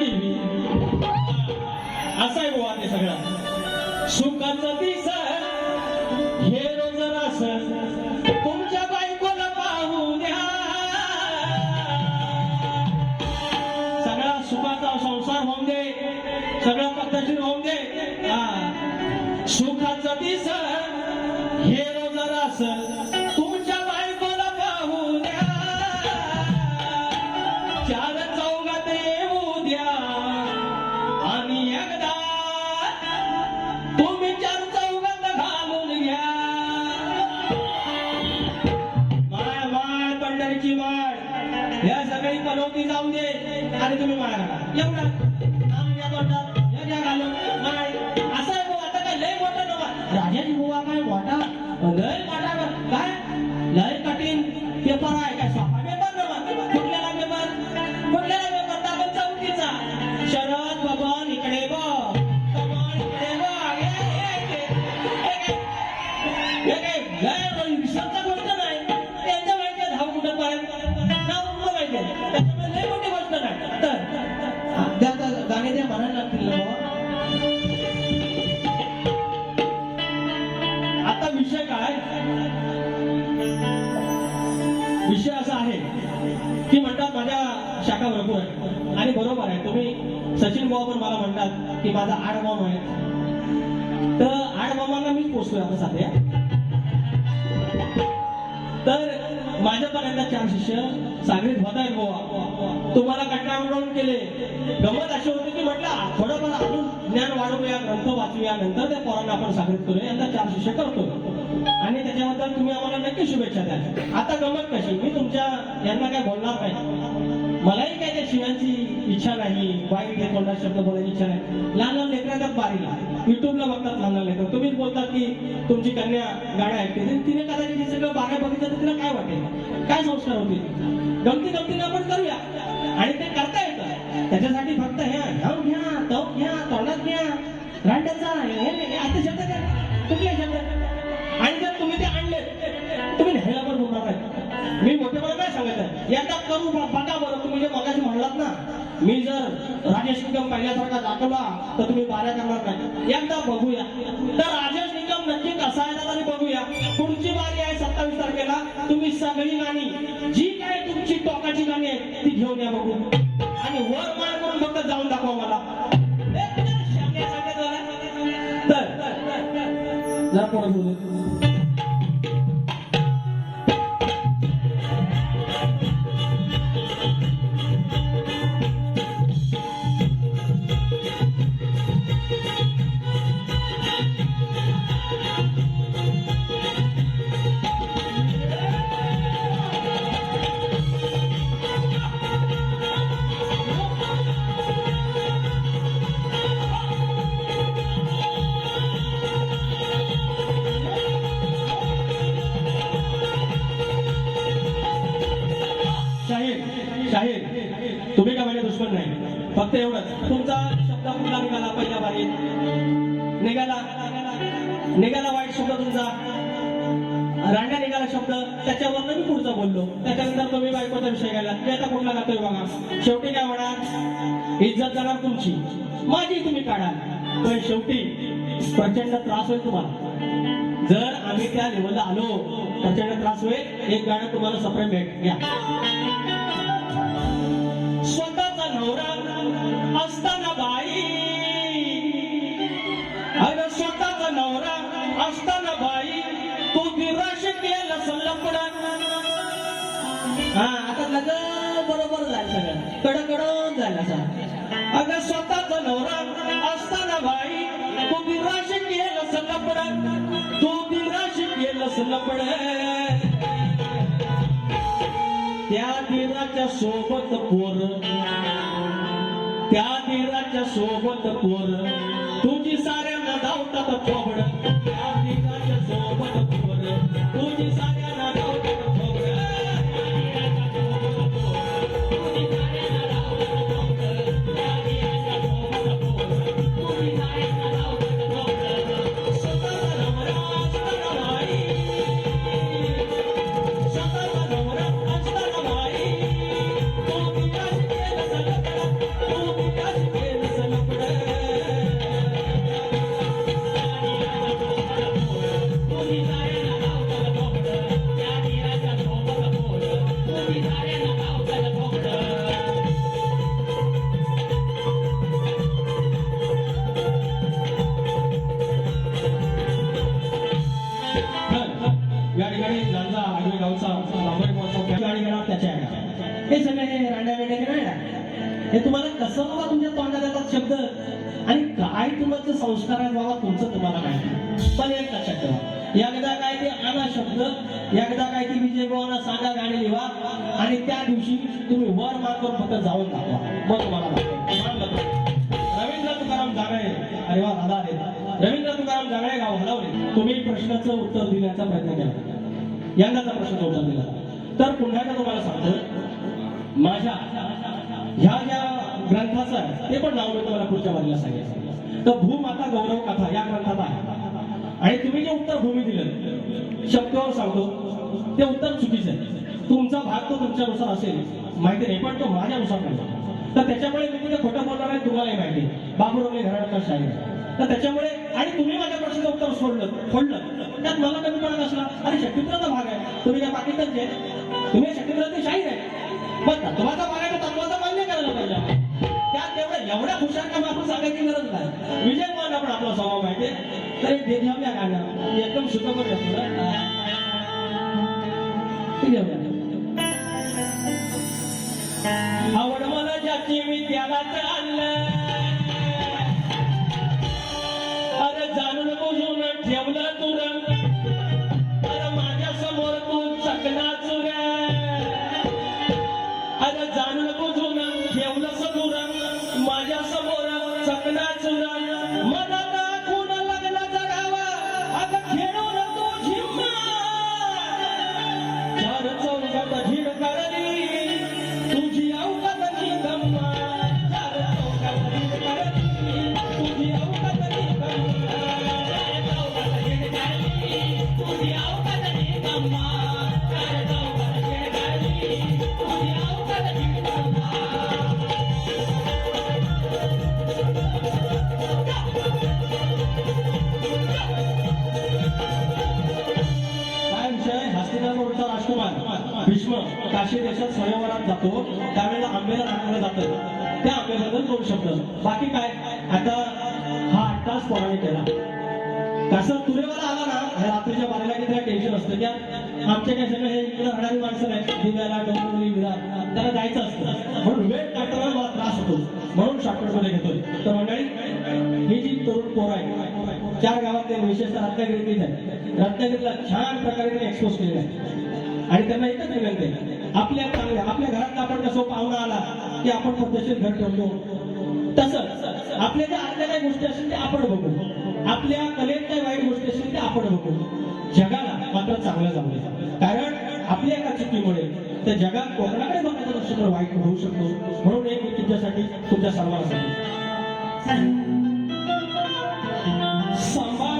TV असा आहे बुवा ते सगळं. सुखाचं दिस आणि तुम्ही तुम्ही सचिन भाऊ पण मला म्हणतात की माझा आड आहे. तर आड मामांना मीच पोचतोय आता सध्या. तर माझ्यापर्यंत चार शिष्य सागरीत होत आहे गोवा तुम्हाला कंटाळून केले. गमत अशी होती की म्हटलं थोडंफार आपण ज्ञान वाढवूया ग्रंथ वाचूया नंतर त्या पोरांना आपण सागरीत करूया यांना चार शिष्य करतो आणि त्याच्याबद्दल तुम्ही आम्हाला नक्की शुभेच्छा द्या. आता गमत कशी? मी तुमच्या यांना काय बोलणार नाही. मलाही काय त्या शिवांची इच्छा नाही. वाईट हे तोंडात शब्द बोलायची इच्छा नाही. लहान लहान लेकरांच्या बारीला. युट्यूबला बघतात लहान लहान लेकर. तुम्हीच बोलतात की तुमची कन्या गाड्या ऐकते. तिने कदाचित हे सगळं बागा बघितलं तर तिला काय वाटेल? काय संस्कार होतील? गमती गमतीने आपण करूया. आणि ते करता येतं. त्याच्यासाठी फक्त ह्या ह्याव घ्या तव घ्या तोंडात घ्या. रांड्याचा हे आता शब्द घ्या कुठल्या शब्द. आणि जर तुम्ही एकदा करू बा- बघा बरं तुम्ही जे मगाशी म्हणलात ना मी जर राजेश निकम पहिल्यासारखा दाखवला तर तुम्ही बाऱ्या करणार नाही. एकदा बघूया. तर राजेश निकम नक्की कसा आहे आणि बघूया. पुढची बारी आहे सत्तावीस तारखेला. तुम्ही सगळी गाणी जी काय तुमची टोकाची गाणी आहेत ती घेऊन या बघू आणि वर मार करून फक्त जाऊन दाखवा मला. तर जरा परत बोलू दुश्मन नाही. फक्त एवढंच. तुमचा शब्द कुठला निघाला पहिल्या बारी निघाला. निघाला वाईट शब्द तुमचा. रांड्या निघाला शब्द. त्याच्यावर मी पुढचा बोललो. त्याच्यानंतर तुम्ही बायकोचा विषय घ्यायला. मी आता कुठला गातोय बघा. शेवटी काय होणार? इज्जत जाणार तुमची. माझी तुम्ही काढा पण शेवटी प्रचंड त्रास होईल तुम्हाला. जर आम्ही त्या लेवलला आलो प्रचंड त्रास होईल. एक गाणं तुम्हाला सप्रेम भेट. घ्या हा आता बरोबर जायचं सगळं. कडकडून जायला सगळं. अगं स्वतःच नवरा असताना भाई तू विराश केलं सल्लपडा तू विराश केलं सल्लपड त्या दिराच्या सोबत पोर. त्या दिराच्या सोबत पोर. तुझी साऱ्यांना धावतात थोबड. हे तुम्हाला कसं बाबा तुमच्या तोंडात येतात शब्द? आणि काय तुमचे संस्कार आहेत बाबा तुमचं तुम्हाला माहिती पण एक लक्षात ठेवा. एकदा काय ते आणा शब्द एकदा काय ते विजय भावांना सांगा गाणी लिहा आणि त्या दिवशी तुम्ही वर मार्गावर फक्त जाऊन दाखवा. मग तुम्हाला रवींद्र तुकाराम जागळे अरे वा दादा रे रवींद्र तुकाराम जागळे गाव हलवले. तुम्ही प्रश्नाचं उत्तर देण्याचा प्रयत्न केला. यंदाचा प्रश्नाचं उत्तर दिला. तर पुन्हा एकदा तुम्हाला सांगतो. माझ्या ह्या ज्या ग्रंथाचं आहे ते पण नाव मी तुम्हाला पुढच्या बाजूला सांगितलं तर भूमाता गौरव कथा या ग्रंथात आहे. आणि तुम्ही जे उत्तर भूमी दिलं शब्दावर सांगतो ते उत्तर चुकीचं आहे. तुमचा भाग तो तुमच्यानुसार असेल. माहिती नाही पण तो माझ्यानुसार नाही. तर त्याच्यामुळे मी तिथे खोटं बोलणार आहे तुम्हालाही माहिती बाबूरावले घराण्याचा शाहीर तर त्याच्यामुळे आणि तुम्ही माझ्या प्रश्नाचं उत्तर सोडलं फोडलं त्यात मला कमी पडत असला. अरे शक्तिपुत्राचा भाग आहे. तुम्ही या पाकिस्तानचे आहे? तुम्ही शक्तिपुत्राचे शाहीर आहे पण तत्वाचा भाग तत्वाचा मान्य करायला पाहिजे आपण. त्यात तेवढ्या एवढ्या हुशार काम आपण सांगायची गरज नाही. विजय मान आपण आपला स्वभाव माहिती तरी एक दे गाणं एकदम सुखकर आवड मला ज्याची मी त्याला आणलं சகலாசுர மத आंबेला नाकाला जातं त्या आंबेबद्दल दोन शब्द बाकी काय? आता हा आठ तास कोणाने केला. कसं तुरेवाला आला ना रात्रीच्या बाराला की त्याला टेन्शन असतं की आमच्या काय सगळं हे इकडे राहणारी माणसं नाही. दिव्याला डोंगरी विरा त्याला जायचं असतं. म्हणून वेळ काढताना मला त्रास होतो. म्हणून शॉर्टकटमध्ये घेतो तर मंडळी ही जी तरुण पोरं आहे चार गावातले विशेषतः रत्नागिरीतलीच आहे रत्नागिरीला छान प्रकारे त्यांनी एक्सपोज केलेलं आहे. आणि त्यांना एकच विनंती आहे आपल्या चांगल्या आपण कसं पाहुणा आला की आपण पद्धतशीर घर ठेवतो तसंच आपल्या ज्या आतल्या काही गोष्टी असतील ते आपण बघू. आपल्या कलेत काही वाईट गोष्टी असतील ते आपण बघू. जगाला मात्र चांगलं जमलं. कारण आपल्या एका चुकीमुळे त्या जगात कोकणाकडे बघण्याचं दृष्टिकोन वाईट होऊ शकतो. म्हणून एक मी तुमच्यासाठी तुमच्या सर्वांना सांगतो सांभाळ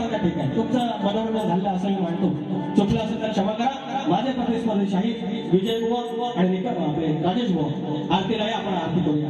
मार्ग ठीक आहे तुमचं मनोरंजन झालं असं मी मानतो. चुकलं असेल तर क्षमा करा. माझे प्रतिस्पर्धी शाहीर विजय बुवा आणि आपले राजेश आरती राय आपण आरती करूया.